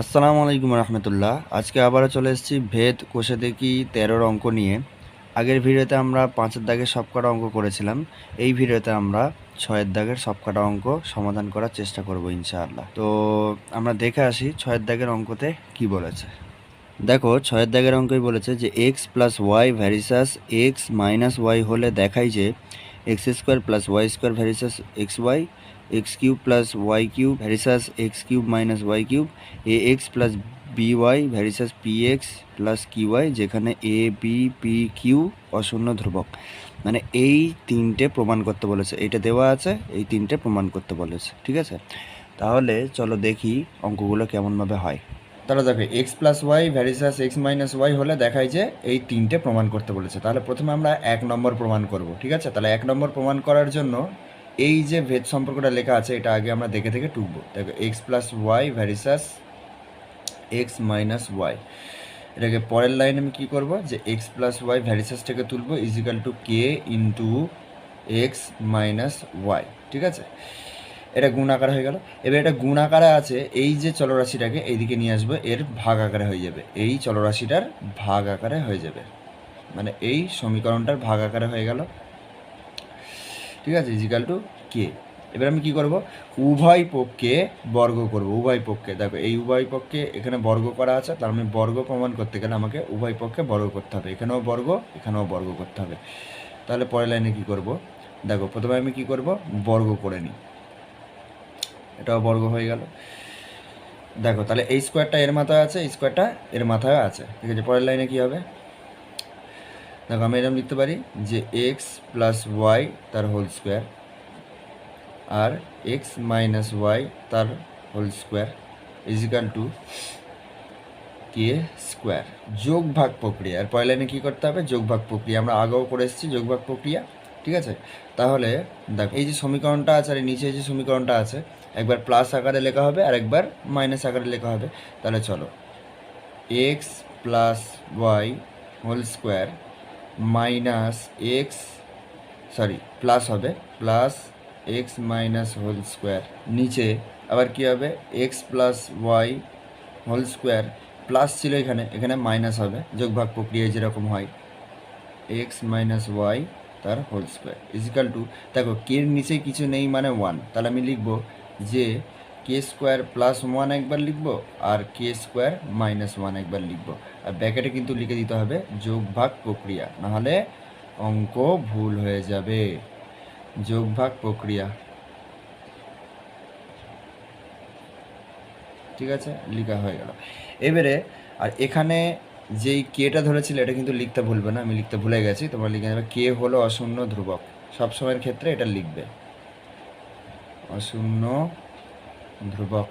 আসসালামু আলাইকুম রহমতুল্লাহ। আজকে আবারও চলে এসেছি ভেদ কোষে দেখি তেরোর অঙ্ক নিয়ে। আগের ভিডিওতে আমরা পাঁচের দাগের সবকটা অঙ্ক করেছিলাম। এই ভিডিওতে আমরা ছয়ের দাগের সবকটা অঙ্ক সমাধান করার চেষ্টা করব ইনশাআল্লাহ। তো আমরা দেখে আসি ছয়ের দাগের অঙ্কতে কি বলেছে। দেখো, ছয়ের দাগের অঙ্কই বলেছে যে x plus y versus x minus y হলে দেখাই যে x square plus y square versus x y x cube plus y cube versus x cube minus y cube, a x plus b y versus p x plus q y, যেখানে এ, B, P, Q অশূন্য ধ্রুবক। মানে এই তিনটে প্রমাণ করতে বলেছে। এইটা দেওয়া আছে, এই তিনটে প্রমাণ করতে বলেছে। ঠিক আছে? তাহলে চলো দেখি অঙ্কগুলো কেমনভাবে হয়। তাহলে দেখো, x plus y versus x minus y হলে দেখায় যে এই তিনটে প্রমাণ করতে বলেছে। তাহলে প্রথমে আমরা এক নম্বর প্রমাণ করব। ঠিক আছে? তাহলে এক নম্বর প্রমাণ করার জন্য এই যে ভেদ সম্পর্কটা লেখা আছে, এটা আগে আমরা দেখে দেখে টুকবো। দেখো x plus y versus x minus y এটাকে পরের লাইনে আমি কী করব? যে এক্স প্লাস ওয়াই ভ্যারিসাসটাকে তুলবো equal to k into x minus y ঠিক আছে? এটা গুণ আকারে হয়ে গেল। এবার এটা গুণ আকারে আছে, এই যে চলরাশিটাকে এইদিকে নিয়ে আসব, এর ভাগ আকারে হয়ে যাবে। এই চলরাশিটার ভাগ আকারে হয়ে যাবে। মানে এই সমীকরণটার ভাগ আকারে হয়ে গেল। ঠিক আছে ইজিক্যাল টু কে এবার আমি কি করব? উভয় পক্ষে বর্গ করব, উভয় পক্ষে। দেখো, এই উভয় পক্ষে এখানে বর্গ করা আছে, তার আমি বর্গ প্রমাণ করতে গেলে আমাকে উভয় পক্ষে বর্গ করতে হবে। এখানেও বর্গ এখানেও বর্গ করতে হবে। তাহলে পরের লাইনে কি করব? দেখো, প্রথমে আমি কি করব? বর্গ করে নিই। এটাও বর্গ হয়ে গেল। দেখো, তাহলে এই স্কোয়ারটা এর মাথায় আছে, এই স্কোয়ারটা এর মাথায় আছে। ঠিক আছে, পরের লাইনে কী হবে? দেখো আমি এরকম লিখতে পারি যে এক্স প্লাস ওয়াই তার হোল স্কোয়ার আর এক্স মাইনাস ওয়াই তার whole square equal to k square যোগ ভাগ প্রক্রিয়া আর পয়লা লাইনে কী করতে হবে? যোগ ভাগ প্রক্রিয়া। আমরা আগেও করে এসেছি যোগ ভাগ প্রক্রিয়া, ঠিক আছে? তাহলে দেখো, এই যে সমীকরণটা আছে আর নিচে যে সমীকরণটা আছে, একবার প্লাস আকারে লেখা হবে আর একবার মাইনাস আকারে লেখা হবে। তাহলে চলো x plus y whole square minus x sorry plus হবে plus x minus whole square নিচে আবার কি হবে? X plus y whole square plus ছিল এখানে এখানে মাইনাস হবে, যোগভাগ প্রক্রিয়ায় যেরকম হয়। এক্স মাইনাস ওয়াই তার হোল স্কোয়ার ইজিক্যাল টু দেখো কের নিচে কিছু নেই মানে ওয়ান তাহলে আমি লিখব যে কে স্কোয়ার প্লাস ওয়ান একবার লিখব আর কে স্কোয়ার মাইনাস ওয়ান একবার লিখব। আর ব্যাকেটে কিন্তু লিখে দিতে হবে যোগ ভাগ প্রক্রিয়া। নাহলে অঙ্ক ভুল হয়ে যাবে। যোগ ভাগ প্রক্রিয়া। ঠিক আছে? লেখা হয়ে গেল। এবারে, আর এখানে যেই কেটা ধরেছিল, এটা কিন্তু লিখতে ভুলবে না। আমি লিখতে ভুলে গেছি। তোমরা লিখে নেবে কে হলো অশূন্য ধ্রুবক। সবসময়ের ক্ষেত্রে এটা লিখবে। অশূন্য ধ্রুবক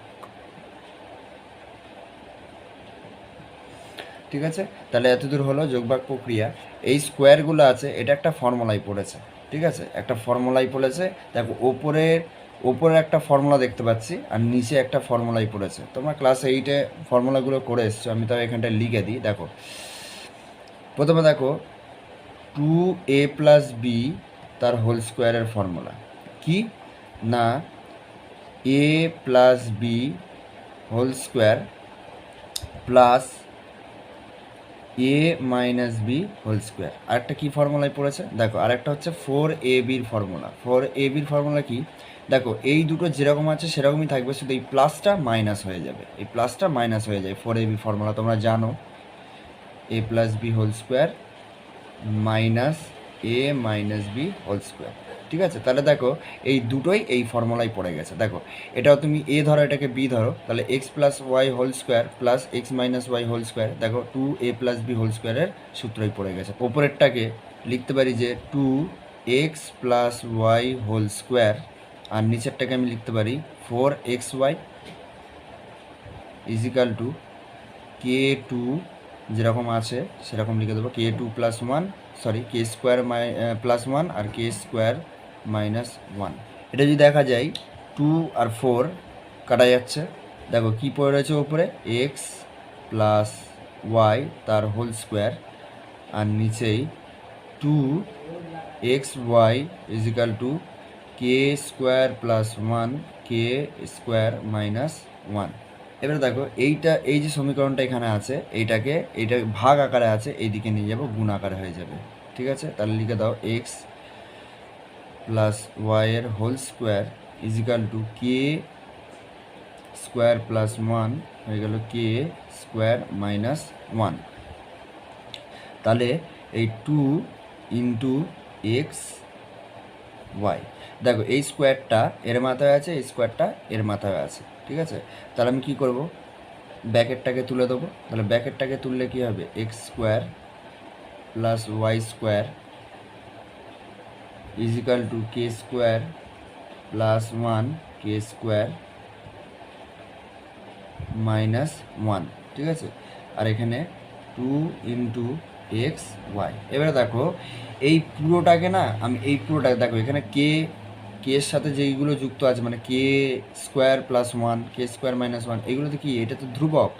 ঠিক আছে? তাহলে এতদূর হলো যোগভাগ প্রক্রিয়া। এই স্কোয়ারগুলো আছে, এটা একটা ফর্মুলায় পড়েছে। ঠিক আছে? একটা ফর্মুলায় পড়েছে। দেখো ওপরের ওপরে একটা ফর্মুলা দেখতে পাচ্ছি, আর নিচে একটা ফর্মুলাই পড়েছে। তোমরা ক্লাস এইটে ফর্মুলাগুলো করে এসছো, আমি তাও এখানটায় লিখে দিই। দেখো, প্রথমে দেখো টু এ প্লাস বি তার হোল স্কোয়ারের ফর্মুলা কি? না A plus B whole square plus A minus B whole square আরেকটা কী ফর্মুলায় পড়েছে? দেখো, আরেকটা হচ্ছে ফোর এ বির ফর্মুলা ফোর এ বির ফর্মুলা কি? দেখো, এই দুটো যেরকম আছে, সেরকমই থাকবে, শুধু এই প্লাসটা মাইনাস হয়ে যাবে। এই প্লাসটা মাইনাস হয়ে যায়। ফোর এ বি ফর্মুলা তোমরা জানো। A plus B whole square minus A minus B whole square ঠিক আছে? তাহলে দেখো, এই দুটোই এই ফর্মুলায় পড়ে গেছে। দেখো, এটাও তুমি এ ধরো, এটাকে বি ধরো, তাহলে X plus Y whole square plus X minus Y whole square দেখো two A plus B whole স্কোয়ারের সূত্রই পড়ে গেছে। ওপরেরটাকে লিখতে পারি যে two X plus Y whole square আর নিচেরটাকে আমি লিখতে পারি four X Y is equal to K two যেরকম আছে, সেরকম লিখে দেবো। K two plus one sorry K square my plus one R K square minus one এটা যদি দেখা যায় টু আর ফোর কাটা যাচ্ছে। দেখো কী পড়ে রয়েছে ওপরে? এক্স প্লাস ওয়াই তার হোল স্কোয়ার আর নিচেই two X Y is equal to K square plus one K square minus one এবারে দেখো, এইটা, এই যে সমীকরণটা এখানে আছে, এইটাকে, এইটা ভাগ আকারে আছে, এইদিকে নিয়ে যাব, গুণ আকারে হয়ে যাবে। ঠিক আছে? তাহলে লিখে দাও এক্স প্লাস ওয়াইয়ের whole square is equal to K square plus one হয়ে গেল কে স্কোয়ার মাইনাস ওয়ান তাহলে এই টু ইন্টু এক্স ওয়াই দেখো, এই স্কোয়ারটা এর মাথায় আছে, এই স্কোয়ারটা এর মাথায় আছে, ঠিক আছে? তাহলে আমি কি করব? ব্যাকেটটাকে তুলে দেবো। তাহলে ব্যাকেটটাকে তুললে কি হবে? X square plus Y square is equal to K square plus one K square minus one ঠিক আছে? আর এখানে টু ইন্টু এক্স ওয়াই এবারে দেখো, এই পুরোটাকে না, আমি এই পুরোটাকে দেখো, এখানে কে কে এর সাথে যেইগুলো যুক্ত আছে মানে K square plus one K square minus one এগুলোতে কি? এটা তো ধ্রুবক।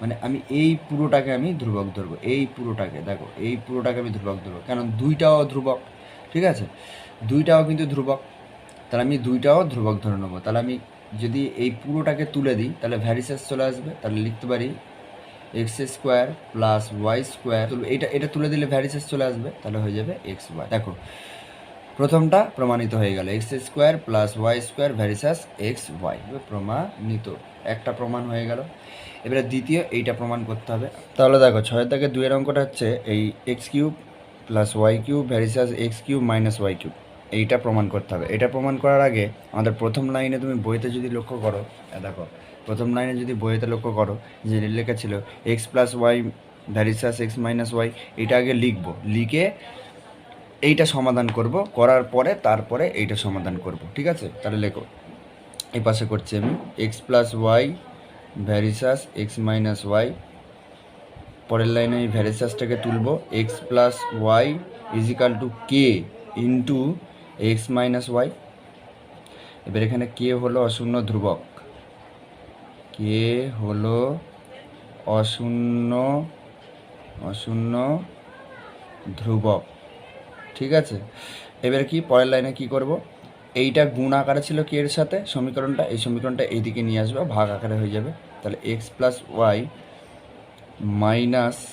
মানে আমি এই পুরোটাকে আমি ধ্রুবক ধরবো, এই পুরোটাকে, দেখো, এই পুরোটাকে আমি ধ্রুবক ধরবো, কারণ দুইটাও ধ্রুবক, ঠিক আছে? দুইটাও কিন্তু ধ্রুবক। তাহলে আমি দুইটাও ধ্রুবক ধরে নেব। তাহলে আমি যদি এই পুরোটাকে তুলে দিই, তাহলে ভ্যারিসেস চলে আসবে। তাহলে লিখতে পারি X square plus Y square এইটা এটা তুলে দিলে ভ্যারিসেস চলে আসবে, তাহলে হয়ে যাবে এক্স ওয়াই দেখো, প্রথমটা প্রমাণিত হয়ে গেল। X square plus Y square versus X Y প্রমাণিত। একটা প্রমাণ হয়ে গেল। এবারে দ্বিতীয়, এইটা প্রমাণ করতে হবে। তাহলে দেখো, ছয়ের দাগে দুইয়ের অঙ্কটা হচ্ছে এই X cube plus Y cube versus X cube minus Y cube এইটা প্রমাণ করতে হবে। এটা প্রমাণ করার আগে আমাদের প্রথম লাইনে তুমি বইতে যদি লক্ষ্য করো দেখো, প্রথম লাইনে যদি বইতে লক্ষ্য করো, যে লেখা ছিল X plus Y versus X minus Y এটা আগে লিখব। লিখে এইটা সমাধান করব, করার পরে তারপরে এইটা সমাধান করব, ঠিক আছে? তাহলে লেখো, এই পাশে করছি আমি X plus Y versus X minus Y পরের লাইনে এই ভ্যারিসাসটাকে তুলব X plus Y is equal to K into X minus Y. এবার এখানে কে হলো অশূন্য ধ্রুবক? কে হলো অশূন্য অশূন্য ধ্রুবক? ঠিক আছে? এবার কি, পরের লাইনে কি করব? এইটা গুণ আকারে ছিল কি এর সাথে? সমীকরণটা, এই সমীকরণটা এইদিকে নিয়ে আসবে, ভাগ আকারে হয়ে যাবে। তাহলে এক্স প্লাস ওয়াই মাইনাস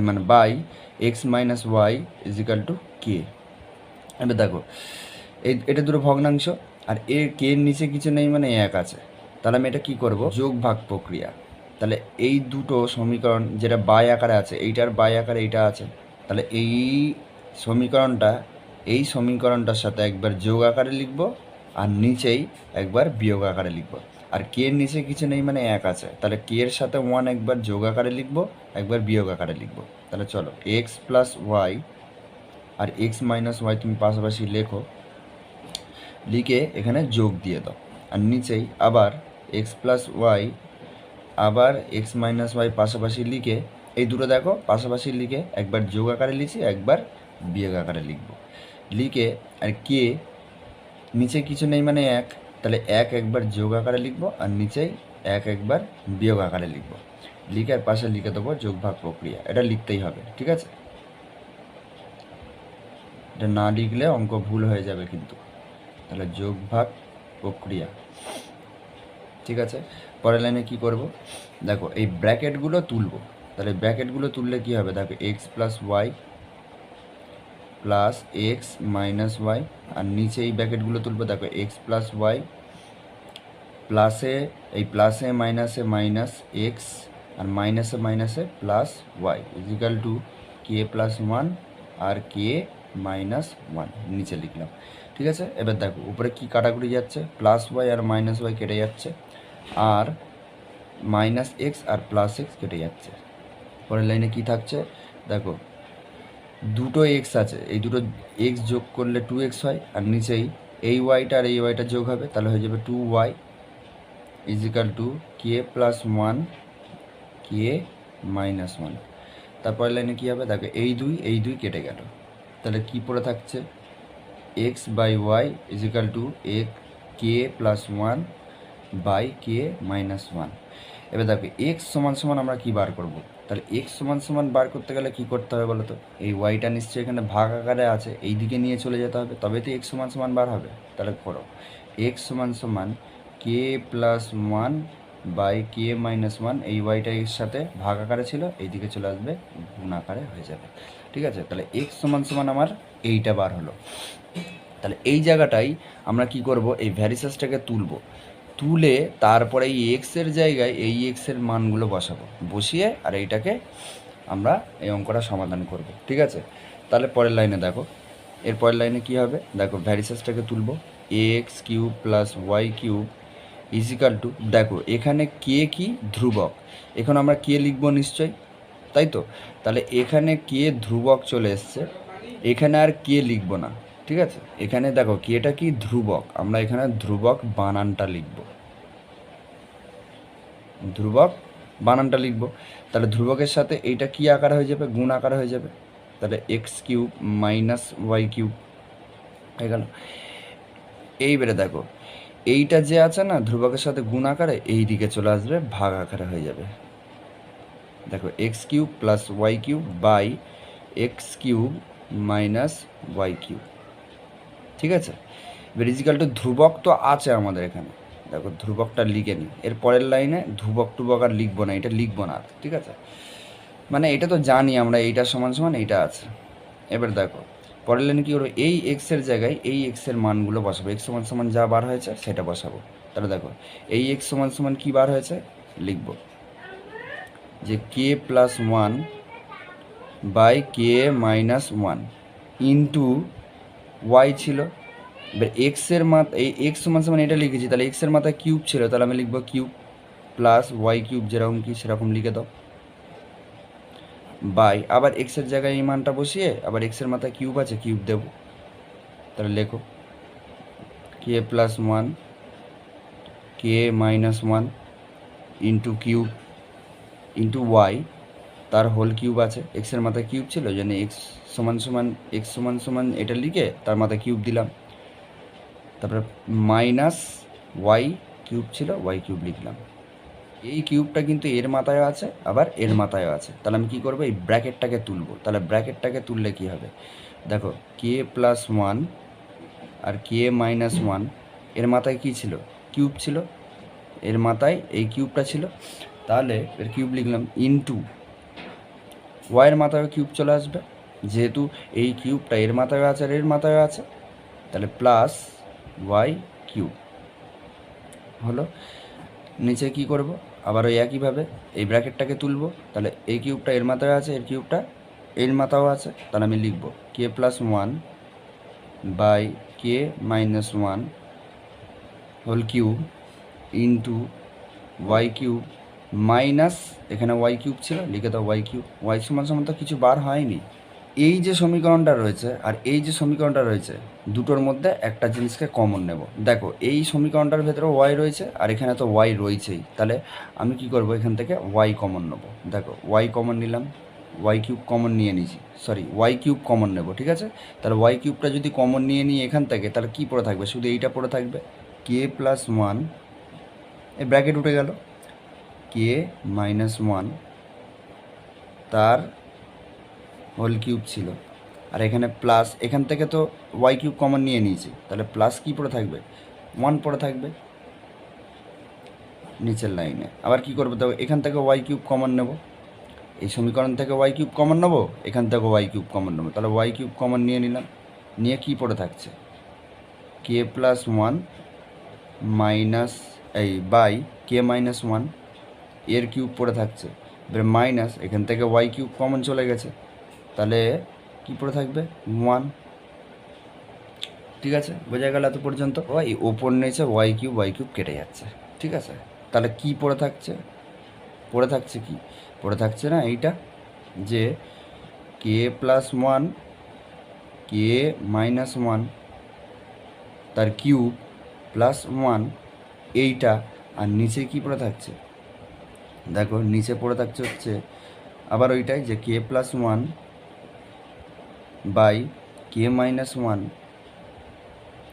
মানে by X minus Y is equal to K এবার দেখো এটা দুটো ভগ্নাংশ, আর এর কে এর নিচে কিছু নেই মানে এক আছে। তাহলে আমি এটা কি করব? যোগ ভাগ প্রক্রিয়া। তাহলে এই দুটো সমীকরণ যেটা বাই আকারে আছে, এইটার বাই আকারে এইটা আছে। তাহলে এই সমীকরণটা, এই সমীকরণটার সাথে একবার যোগ আকারে লিখব, আর নিচেই একবার বিয়োগ আকারে লিখব। আর কে এর নিচে কিছু নেই মানে এক আছে। তাহলে কে এর সাথে ওয়ান একবার যোগ আকারে লিখব, একবার বিয়োগ আকারে লিখব। তাহলে চলো এক্স প্লাস ওয়াই আর এক্স মাইনাস ওয়াই তুমি পাশাপাশি লেখো, লিখে এখানে যোগ দিয়ে দাও। আর নিচেই আবার এক্স প্লাস ওয়াই আবার এক্স মাইনাস ওয়াই পাশাপাশি লিখে, এই দুটো দেখো, পাশাপাশি লিখে একবার যোগ আকারে লিখছি, একবার বিয়োগ আকারে লিখব। লিখে আর কে নিচে কিছু নেই মানে এক, তাহলে এক একবার যোগ আকারে লিখব আর নিচেই এক একবার বিয়োগ আকারে লিখব। লিখে আর পাশে লিখে দেবো যোগ ভাগ প্রক্রিয়া, এটা লিখতেই হবে, ঠিক আছে? এটা না লিখলে অঙ্ক ভুল হয়ে যাবে কিন্তু। তাহলে যোগ ভাগ প্রক্রিয়া। ঠিক আছে? পরের লাইনে কি করব? দেখো, এই ব্র্যাকেটগুলো তুলব। তাহলে ব্র্যাকেটগুলো তুললে কি হবে? দেখো X plus Y plus X minus Y আর নিচে এই ব্র্যাকেটগুলো তুলবো। দেখো এক্স প্লাস ওয়াই প্লাসে এই প্লাসে মাইনাসে মাইনাস এক্স আর মাইনাসে মাইনাসে plus Y is equal to K plus one R K minus one নিচে লিখলাম। ঠিক আছে? এবার দেখো, উপরে কি কাটাকুটি যাচ্ছে? প্লাস ওয়াই আর মাইনাস ওয়াই কেটে যাচ্ছে। আর মাইনাস এক্স আর প্লাস এক্স কেটে যাচ্ছে। পরের লাইনে কি থাকছে? দেখো, দুটো এক্স আছে। এই দুটো এক্স যোগ করলে টু এক্স হয়, আর নিচেই এই ওয়াইটা আর এই ওয়াইটা যোগ হবে, তাহলে হয়ে যাবে two Y is equal to K plus one K minus one তারপরের লাইনে কী হবে? দেখো, এই দুই এই দুই কেটে গেল। তাহলে কি পড়ে থাকছে? X by Y is equal to এক K plus one by K minus one এবার দেখো এক্স সমান সমান আমরা কি বার করব? তাহলে এক্স সমান সমান বার করতে গেলে কি করতে হবে বলো তো এই ওয়াইটা নিশ্চয়ই এখানে ভাগ আকারে আছে, এই দিকে নিয়ে চলে যেতে হবে তবে তো এক্স সমান সমান বার হবে। তাহলে করো এক্স সমান সমান K plus one by K minus one এই ওয়াইটা এর সাথে ভাগ আকারে ছিল এইদিকে চলে আসবে, গুণ আকারে হয়ে যাবে। ঠিক আছে? তাহলে এক্স সমান সমান আমার এইটা বার হলো। তাহলে এই জায়গাটাই আমরা কি করব? এই ভ্যারিসাসটাকে তুলব। তুলে তারপরে এই এক্সের জায়গায় এই এক্সের মানগুলো বসাবো। বসিয়ে আর এইটাকে আমরা এই অঙ্কটা সমাধান করব। ঠিক আছে? তাহলে পরের লাইনে দেখো। এর পরের লাইনে কী হবে? দেখো ভ্যারিসাসটাকে তুলব। X cube plus Y cube is equal to দেখো, এখানে কে কি? ধ্রুবক। এখন আমরা কে লিখব নিশ্চয়ই তাই তো? তাহলে এখানে কে ধ্রুবক চলে এসছে, এখানে আর কে লিখব না, ঠিক আছে? এখানে দেখো কেটা কি? ধ্রুবক। আমরা এখানে ধ্রুবক বানানটা লিখব। ধ্রুবক বানানটা লিখব। তাহলে ধ্রুবকের সাথে এইটা কি আকার হয়ে যাবে? গুণ আকার হয়ে যাবে। তাহলে X cube minus Y cube হয়ে গেল। এইবারে দেখো এইটা যে আছে না, ধ্রুবকের সাথে গুণ আকারে এই দিকে চলে আসবে, ভাগ আকারে হয়ে যাবে। দেখো X cube plus Y cube by X cube minus Y cube. ঠিক আছে? এবার টু ধ্রুবক তো আছে আমাদের এখানে। দেখো, ধ্রুবকটা লিখে নিই এর পরের লাইনে ধ্রুবক টুবক আর লিখব না, এটা লিখব না ঠিক আছে? মানে এটা তো জানি আমরা, এইটা সমান সমান এইটা আছে। এবার দেখো পরের লাইনে কী করব? এই এক্সের জায়গায় এই এক্সের মানগুলো বসাবো। এক্স সমান সমান যা বার হয়েছে সেটা বসাবো। তাহলে দেখো, এই এক্স সমান সমান কী বার হয়েছে? লিখব। যে K plus one by K minus one into Y ছিল। এবার এক্সের মাথা, এই এক্স সমান সমান এটা লিখেছি, তাহলে এক্সের মাথায় কিউব ছিল, তাহলে আমি লিখব কিউব প্লাস ওয়াই কিউব যেরকম কি সেরকম লিখে দাও। বাই। আবার এক্সের জায়গায় এই মানটা বসিয়ে আবার এক্সের মাথায় কিউব আছে কিউব দেব। তাহলে লেখো। K plus one K minus one into cube into Y তার হোল কিউব আছে। এক্সের মাথায় কিউব ছিল জন্য এক্স সমান সমান এক্স সমান সমান এটা লিখে তার মাথায় কিউব দিলাম। তারপরে মাইনাস ওয়াই কিউব ছিল ওয়াই কিউব লিখলাম। এই কিউবটা কিন্তু এর মাথায়ও আছে, আবার এর মাথায়ও আছে। তাহলে আমি কী করব? এই ব্র্যাকেটটাকে তুলবো। তাহলে ব্র্যাকেটটাকে তুললে কী হবে? দেখো কে প্লাস ওয়ান আর কে মাইনাস ওয়ানের মাথায় কী ছিল? কিউব ছিল। এর মাথায় এই কিউবটা ছিল। তাহলে এর কিউব লিখলাম ইনটু ওয়াইয়ের মাথায় কিউব চলে আসবে। যেহেতু এই কিউবটা এর মাথায় আছে আর এর মাথায় আছে, তাহলে প্লাস ওয়াই কিউব হলো, নিচে কি করব? আবার ওই একইভাবে এই ব্র্যাকেটটাকে তুলব, তাহলে এই কিউবটা এর মাথায় আছে, এর কিউবটা এর মাথাও আছে, তাহলে আমি লিখব K plus one by K minus one whole cube into Y cube minus এখানে ওয়াই কিউব ছিল, লিখে দাও ওয়াই কিউব ওয়াই সমান সমান তো কিছু বার হয়নি। এই যে সমীকরণটা রয়েছে আর এই যে সমীকরণটা রয়েছে, দুটোর মধ্যে একটা জিনিসকে কমন নেব। দেখো, এই সমীকরণটার ভেতরে ওয়াই রয়েছে আর এখানে তো ওয়াই রয়েছেই। তাহলে আমি কি করব? এখান থেকে ওয়াই কমন নেব। দেখো ওয়াই কমন নিলাম ওয়াই কিউব কমন নিয়ে নিয়েছি। সরি ওয়াই কিউব কমন নেব, ঠিক আছে? তাহলে ওয়াই কিউবটা যদি কমন নিয়ে নিই এখান থেকে, তাহলে কী পড়ে থাকবে? শুধু এইটা পড়ে থাকবে? কে প্লাস ওয়ান এই ব্র্যাকেট উঠে গেল। কে মাইনাস ওয়ান তার হোল কিউব ছিল। আর এখানে প্লাস এখান থেকে তো ওয়াই কিউব কমন নিয়ে নিয়েছি। তাহলে প্লাস কী পড়ে থাকবে? ওয়ান পড়ে থাকবে নিচের লাইনে আবার কি করব? দেখো এখান থেকে ওয়াই কিউব কমন নেব। এই সমীকরণ থেকে ওয়াই কিউব কমন নেব? এখান থেকে ওয়াই কিউব কমন নেব। তাহলে ওয়াই কিউব কমন নিয়ে নিলাম। নিয়ে কী পড়ে থাকছে? কে প্লাস ওয়ান মাইনাস এই বাই কে মাইনাস ওয়ানের কিউব পড়ে থাকছে। এবার মাইনাস এখান থেকে ওয়াই কিউব কমন চলে গেছে। তাহলে কী পড়ে থাকবে? ওয়ান ঠিক আছে বোঝা গেল এত পর্যন্ত ওই ওপর নিচে ওয়াই কিউব ওয়াই কিউব কেটে যাচ্ছে। ঠিক আছে? তাহলে কি পড়ে থাকছে? পড়ে থাকছে কি? পড়ে থাকছে না এইটা যে K plus one K minus one তার কিউব প্লাস ওয়ান এইটা আর নিচে কি পড়ে থাকছে? দেখো নিচে পড়ে থাকছে হচ্ছে আবার ওইটাই যে K plus one by K minus one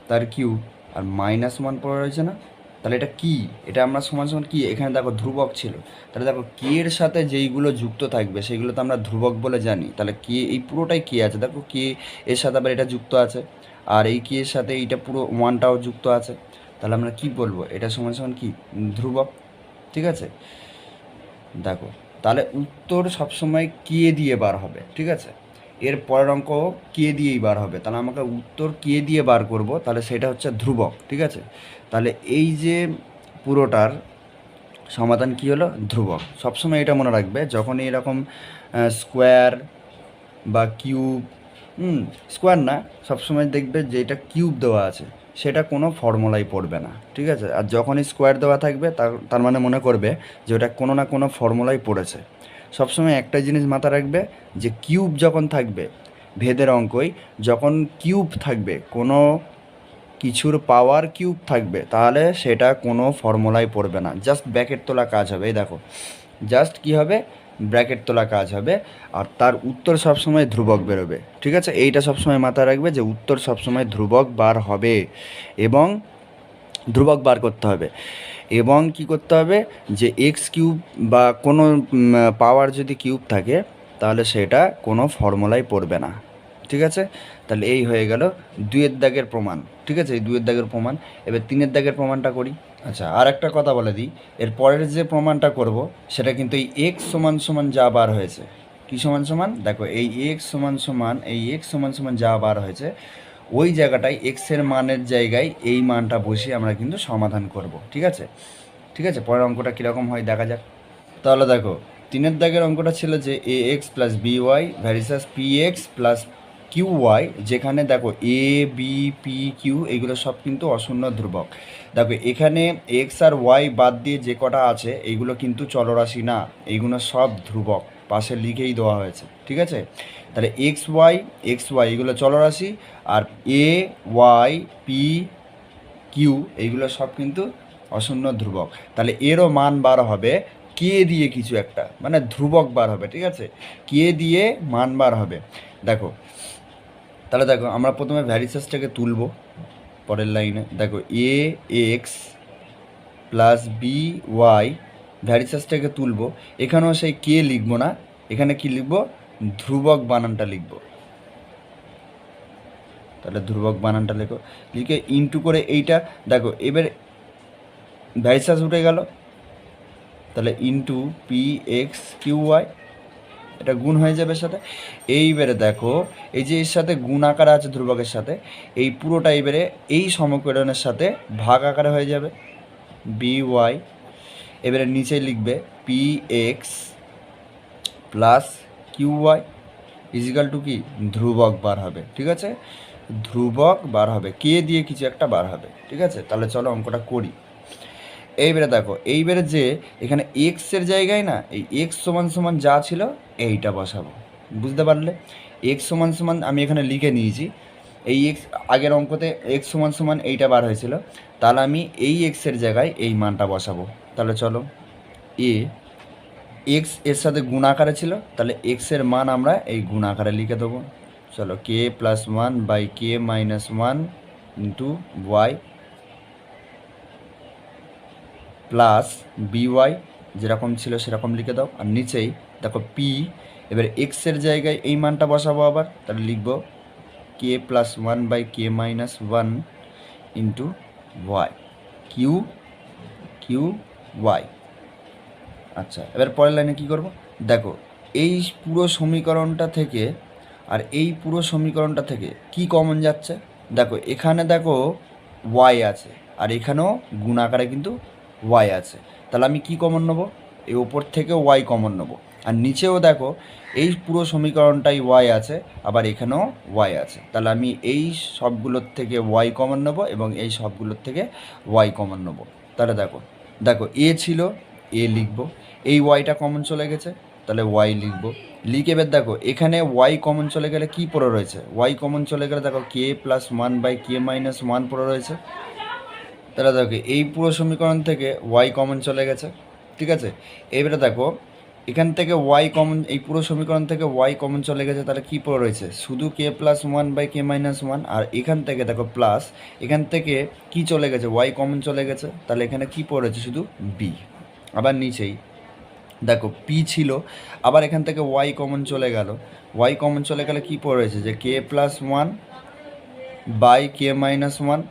তার কিউব আর মাইনাস ওয়ান পড়ে রয়েছে না? তাহলে এটা কি? এটা আমরা সমান সমান কি? এখানে দেখো ধ্রুবক ছিল। তাহলে দেখো কে এর সাথে যেইগুলো যুক্ত থাকবে সেগুলো তো আমরা ধ্রুবক বলে জানি। তাহলে কে এই পুরোটাই কে আছে। দেখো কে এর সাথে আবার এটা যুক্ত আছে। আর এই কে এর সাথে এইটা পুরো ওয়ানটাও যুক্ত আছে। তাহলে আমরা কি বলব? এটা সমান সমান কি? ধ্রুবক। ঠিক আছে? দেখো, তাহলে উত্তর সবসময় কে দিয়ে বার হবে। ঠিক আছে? এর পরের অঙ্ক কে দিয়েই বার হবে? তাহলে আমাকে উত্তর কে দিয়ে বার করব? তাহলে সেটা হচ্ছে ধ্রুবক, ঠিক আছে? তাহলে এই যে পুরোটার সমাধান কি হলো? ধ্রুবক। সবসময় এটা মনে রাখবে, যখনই এরকম স্কোয়ার বা কিউব হুম স্কোয়ার না, সবসময় দেখবে যে এটা কিউব দেওয়া আছে, সেটা কোনো ফর্মুলাই পড়বে না, ঠিক আছে? আর যখনই স্কোয়ার দেওয়া থাকবে, তার তার মানে মনে করবে যে ওটা কোনো না কোনো ফর্মুলাই পড়েছে। সবসময় একটা জিনিস মাথা রাখবে যে কিউব যখন থাকবে, ভেদের অঙ্কই, যখন কিউব থাকবে, কোনো কিছুর পাওয়ার কিউব থাকবে, তাহলে সেটা কোনো ফর্মুলায় পড়বে না। জাস্ট ব্র্যাকেট তোলা কাজ হবে, এই দেখো। জাস্ট কি হবে? ব্র্যাকেট তোলা কাজ হবে, আর তার উত্তর সবসময় ধ্রুবক বেরোবে, ঠিক আছে? এইটা সবসময় মাথায় রাখবে যে উত্তর সবসময় ধ্রুবক বার হবে এবং ধ্রুবক বার করতে হবে। এবং কি করতে হবে যে এক্স কিউব বা কোনো পাওয়ার যদি কিউব থাকে, তাহলে সেটা কোনো ফর্মুলায় পড়বে না। ঠিক আছে? তাহলে এই হয়ে গেল দুয়ের দাগের প্রমাণ। ঠিক আছে? এই দুয়ের দাগের প্রমাণ। এবার তিনের দাগের প্রমাণটা করি। আচ্ছা আর একটা কথা বলে দিই। এর পরের যে প্রমাণটা করব, সেটা কিন্তু এই এক্স সমান সমান যা বার হয়েছে। কী সমান সমান? দেখো, এই এক্স সমান সমান, এই এক্স সমান সমান যা বার হয়েছে ওই জায়গাটায় এক্সের মানের জায়গায় এই মানটা বসিয়ে আমরা কিন্তু সমাধান করব, ঠিক আছে? ঠিক আছে? পরের অঙ্কটা কীরকম হয় দেখা যাক। তাহলে দেখো, তিনের দাগের অঙ্কটা ছিল যে A X plus B Y versus P X plus Q Y যেখানে দেখো এ বি পি কিউ এগুলো সব কিন্তু অশূন্য ধ্রুবক। দেখো, এখানে এক্স আর ওয়াই বাদ দিয়ে যে কটা আছে এইগুলো কিন্তু চলরাশি না এইগুলো সব ধ্রুবক। পাশে লিখেই দেওয়া হয়েছে, ঠিক আছে? তাহলে এক্স ওয়াই এক্স ওয়াই এগুলো চলরাশি আর এ ওয়াই পি কিউ এইগুলো সব কিন্তু অশূন্য ধ্রুবক। তাহলে এরও মান বার হবে কে দিয়ে কিছু একটা মানে ধ্রুবক বার হবে, ঠিক আছে? কে দিয়ে মান বার হবে। দেখো, তাহলে দেখো আমরা প্রথমে ভ্যারিসাসটাকে তুলব পরের লাইনে। দেখো A X plus B Y ভ্যারিসাসটাকে তুলব। এখানেও সেই কে লিখব না, এখানে কি লিখব? ধ্রুবক বানানটা লিখব। তাহলে ধ্রুবক বানানটা লেখো। লিখে ইনটু করে এইটা, দেখো, এবার ভাইসাস উঠে গেল। তাহলে into P X Q Y এটা গুণ হয়ে যাবে সাথে। এইবারে দেখো, এই যে এর সাথে গুণ আকারে আছে ধ্রুবকের সাথে, এই পুরোটা এবারে এই সমকরণের সাথে ভাগ আকারে হয়ে যাবে। বি ওয়াই এবারে নিচে লিখবে P X plus Q Y is equal to কি? ধ্রুবক বার হবে, ঠিক আছে? ধ্রুবক বার হবে কে দিয়ে কিছু একটা বার হবে, ঠিক আছে? তাহলে চলো অঙ্কটা করি। এইবারে দেখো, এইবারে যে এখানে এক্সের জায়গায় না, এই এক্স সমান সমান যা ছিল, এইটা বসাবো, বুঝতে পারলে? এক্স সমান সমান আমি এখানে লিখে নিয়েছি, এই এক্স আগের অঙ্কতে এক্স সমান সমান এইটা বার হয়েছিল, তাহলে আমি এই এক্সের জায়গায় এই মানটা বসাবো, তাহলে চলো এ এক্সের সাথে গুণ আকারে ছিল, তাহলে এক্সের মান আমরা এই গুণ আকারে লিখে দেবো। চলো K plus one by K minus one into Y plus B Y যেরকম ছিল সেরকম লিখে দাও। আর নিচেই, দেখো পি এবার এক্সের জায়গায় এই মানটা বসাবো আবার, তাহলে লিখব K plus one by K minus one into Y Q Q Y আচ্ছা এবার পরের লাইনে কী করব? দেখো, এই পুরো সমীকরণটা থেকে আর এই পুরো সমীকরণটা থেকে কি কমন যাচ্ছে? দেখো, এখানে দেখো ওয়াই আছে আর এখানেও গুণ আকারে কিন্তু ওয়াই আছে। তাহলে আমি কি কমন নেব? এই ওপর থেকে ওয়াই কমন নেব। আর নিচেও দেখো, এই পুরো সমীকরণটাই ওয়াই আছে, আবার এখানেও ওয়াই আছে। তাহলে আমি এই সবগুলোর থেকে ওয়াই কমন নেব এবং এই সবগুলোর থেকে ওয়াই কমন নেব। তাহলে দেখো দেখো, এ ছিল এ লিখব। এই ওয়াইটা কমন চলে গেছে, তাহলে ওয়াই লিখব। লিখে এবার দেখো, এখানে ওয়াই কমন চলে গেলে কি পড়ে রয়েছে? ওয়াই কমন চলে গেলে দেখো K plus one by K minus one পড়ে রয়েছে। তাহলে দেখো, এই পুরো সমীকরণ থেকে ওয়াই কমন চলে গেছে, ঠিক আছে? এবারে দেখো, এখান থেকে ওয়াই কমন এই পুরো সমীকরণ থেকে ওয়াই কমন চলে গেছে, তাহলে কী পড়ে রয়েছে? শুধু K plus one by K minus one আর এখান থেকে দেখো প্লাস এখান থেকে কি চলে গেছে? ওয়াই কমন চলে গেছে, তাহলে এখানে কি পড়েছে শুধু বি আবার নিচেই। দেখো পি ছিল, আবার এখান থেকে ওয়াই কমন চলে গেল। ওয়াই কমন চলে গেলে কী পড়েছে যে K plus one by K minus one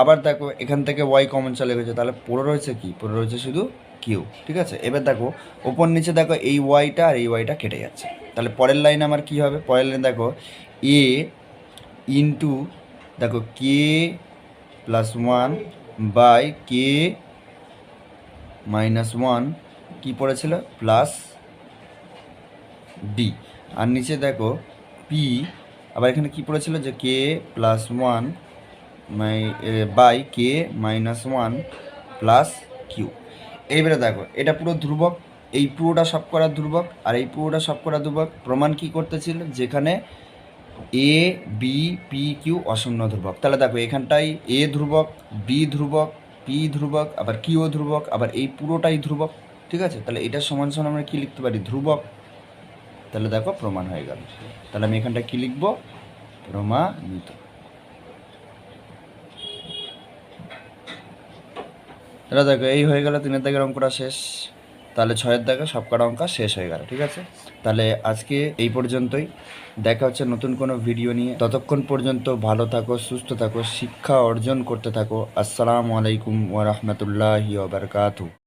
আবার দেখো, এখান থেকে ওয়াই কমন চলে গেছে। তাহলে পড়ে রয়েছে কি? পড়ে রয়েছে শুধু কিউ ঠিক আছে? এবার দেখো, ওপর নিচে দেখো এই ওয়াইটা আর এই ওয়াইটা কেটে যাচ্ছে। তাহলে পরের লাইন আমার কি হবে? পরের লাইন দেখো এ ইন্টু দেখো K plus one by K minus one কী পড়েছিল? Plus D. আর নিচে দেখো পি আবার এখানে কি পড়েছিল যে K plus one my by K minus one plus Q এইবারে দেখো, এটা পুরো ধ্রুবক, এই পুরোটা সব করা ধ্রুবক, আর এই পুরোটা সব করা ধ্রুবক, প্রমাণ কি করতেছিল? যেখানে এ বি পি কিউ অশূন্য ধ্রুবক। তাহলে দেখো এখানটাই এ ধ্রুবক বি ধ্রুবক পি ধ্রুবক, আবার কিউ ধ্রুবক, আবার এই পুরোটাই ধ্রুবক, ঠিক আছে? তাহলে এটা সমান সমান আমরা কী লিখতে পারি? ধ্রুবক। তাহলে দেখো প্রমাণ হয়ে গেল। তাহলে আমি এখানটা কী লিখব? প্রমাণিত। তাহলে দেখো, এই হয়ে গেল, তিনের দাগের অঙ্কটা শেষ। তাহলে ছয়ের দাগে সব কটা অঙ্ক শেষ হয়ে গেল, ঠিক আছে? তাহলে আজকে এই পর্যন্তই। দেখা হচ্ছে নতুন কোনো ভিডিও নিয়ে। ততক্ষণ পর্যন্ত ভালো থাকো, সুস্থ থাকো, শিক্ষা অর্জন করতে থাকো। আসসালামু আলাইকুম ওয়া রাহমাতুল্লাহি ওয়া বারাকাতুহু।